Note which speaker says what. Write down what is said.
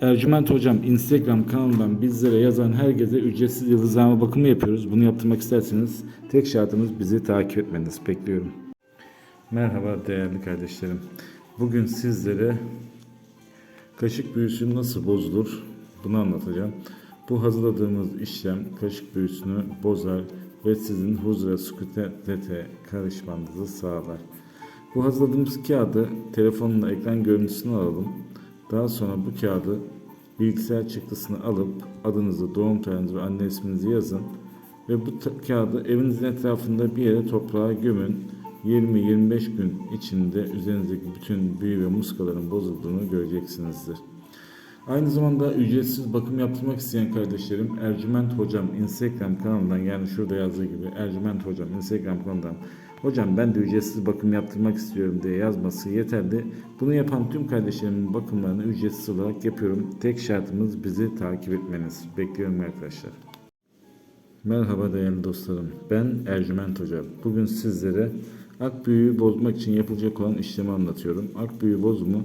Speaker 1: Ercüment Hocam Instagram kanalından bizlere yazan herkese ücretsiz yıldızlama bakımı yapıyoruz. Bunu yaptırmak isterseniz tek şartımız bizi takip etmeniz. Bekliyorum. Merhaba değerli kardeşlerim. Bugün sizlere kaşık büyüsü nasıl bozulur bunu anlatacağım. Bu hazırladığımız işlem kaşık büyüsünü bozar ve sizin huzura sükunete karışmanızı sağlar. Bu hazırladığımız kağıdı telefonla ekran görüntüsünü alalım. Daha sonra bu kağıdı bilgisayar çıktısını alıp adınızı, doğum tarihinizi ve anne isminizi yazın. Ve bu kağıdı evinizin etrafında bir yere toprağa gömün. 20-25 gün içinde üzerinizdeki bütün büyü ve muskaların bozulduğunu göreceksinizdir. Aynı zamanda ücretsiz bakım yaptırmak isteyen kardeşlerim Ercüment Hocam Instagram kanalından yani şurada yazdığı gibi Ercüment Hocam Instagram kanalından Hocam ben de ücretsiz bakım yaptırmak istiyorum diye yazması yeterli. Bunu yapan tüm kardeşlerimin bakımlarını ücretsiz olarak yapıyorum. Tek şartımız bizi takip etmeniz. Bekliyorum arkadaşlar. Merhaba değerli dostlarım. Ben Ercüment Hoca. Bugün sizlere ak büyüğü bozmak için yapılacak olan işlemi anlatıyorum. Ak büyüğü bozumu